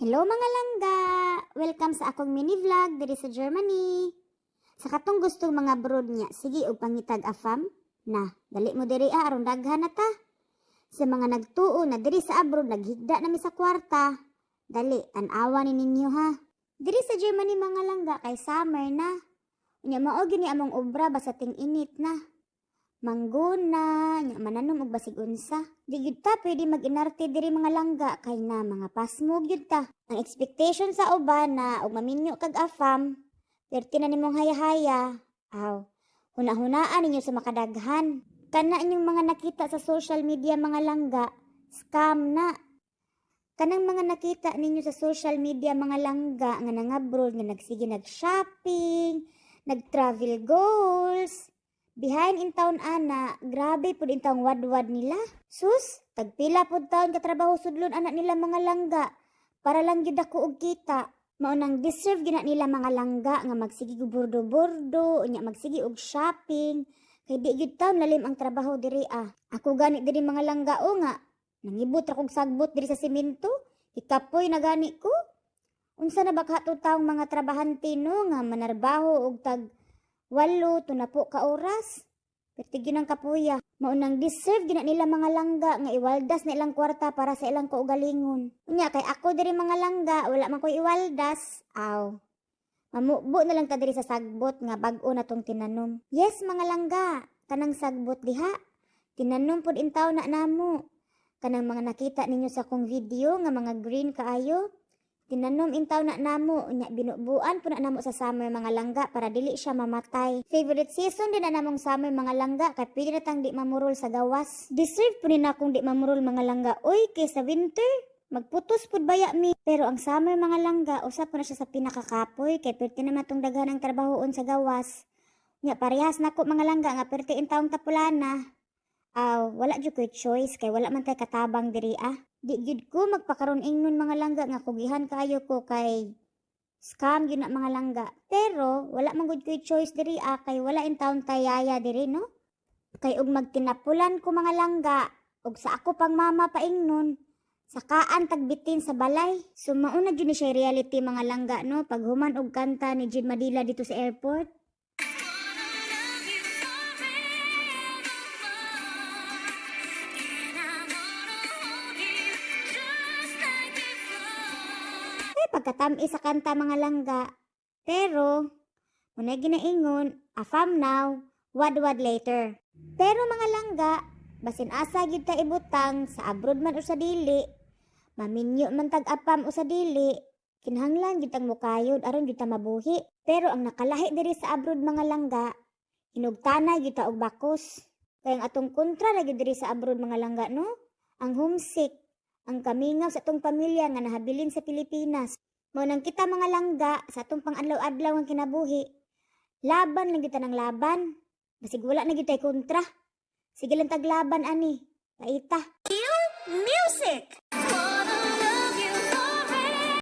Hello mga langga! Welcome sa akong mini vlog diri sa Germany. Sa katong gustong mga brood niya, sige og pangitag afam na dali mo diri ah, aron daghan na ta. Sa mga nagtuo na diri sa abroad naghigda na mi sa kwarta, dali anawa ni ninyo ha. Diri sa Germany mga langga kay summer na. Unya mao gini among obra bastating init na. Mangguna, nya mananom og basig unsa. Di gyud ta pwede mag-inarte diri mga langga kay na mga pasmog gyud ta. Ang expectation sa uban na og maminyo kag afam, perti na nimong haya-haya. Aw, huna-hunaan ninyo sa makadaghan. Kana inyong mga nakita sa social media mga langga, scam na. Kanang mga nakita ninyo sa social media mga langga nga nangabroad nga nagsige nag-shopping, nag-travel goals, Behind in town ana, grabe pud in taong wadwad nila. Sus, tagpila pud taon katrabaho sudlon anak nila mga langga. Para lang gyud ako og kita. Maunang deserve gina nila mga langga nga magsigi og bordo-bordo, unya magsigi og shopping. Kay di gyud taon lalim ang trabaho diri ah. Ako gani diri mga langga o nga. Nangibot ra kog sagbot diri sa simento. Ikapoy na gani ko. Unsa na baka taong mga trabahante no nga manarbaho og tag walo to na po ka oras. Pertigin ang kapuya. Maunang deserve gina nila mga langga nga iwaldas na ilang kwarta para sa ilang kaugalingon. Unya kay ako diri mga langga, wala man ko iwaldas. Aw. Mamubo na lang ta diri sa sagbot nga bag-o na tong tinanom. Yes mga langga, kanang sagbot diha. Tinanom pud intaw na namo. Kanang mga nakita ninyo sa kong video nga mga green kaayo, Tinanom intaw na namo, nya binubuan po na namo sa summer mga langga para dili siya mamatay. Favorite season din na namong summer mga langga kay pwede na tang di mamurol sa gawas. Deserve po ni na akong di mamurol mga langga. Uy, kay sa winter, magputos pud baya mi. Pero ang summer mga langga, usap po na siya sa pinakakapoy kay pwede na matong daghan ang trabahoon sa gawas. Nya parehas na ko mga langga nga pwede intawong tapulana. Aw, wala jud ko choice kay wala man tay katabang diri ah. Di gyud ko magpakaron ingnon mga langga nga kugihan kaayo ko kay scam gyud na mga langga. Pero wala man gud ko choice diri ah kay wala in taon tayaya diri no. Kay og magtinapulan ko mga langga og sa ako pang mama paingnon sakaan tagbitin sa balay. Sumao na jud ni siya reality mga langga no paghuman og kanta ni Jid Madila dito sa airport. Pagkatami sa kanta mga langga. Pero, muna ginaingon, afam now, wadwad later. Pero mga langga, basin asa gyud ta ibutang sa abroad man o sa dili, maminyo man tag apam o sa dili, kinahanglan gyud ang mukayod aron gyud ta mabuhi. Pero ang nakalahi diri sa abroad mga langga, hinugtana gyud ta og bakos. Kaya ang atong kontra na gyud diri sa abroad mga langga no, ang homesick, ang kamingaw sa atong pamilya nga nahabilin sa Pilipinas. Mao nang kita mga langga sa atong pang-adlaw-adlaw nga kinabuhi. Laban lang kita ng laban. Basig wala na kita kontra. Sige lang taglaban ani. Paita. Music!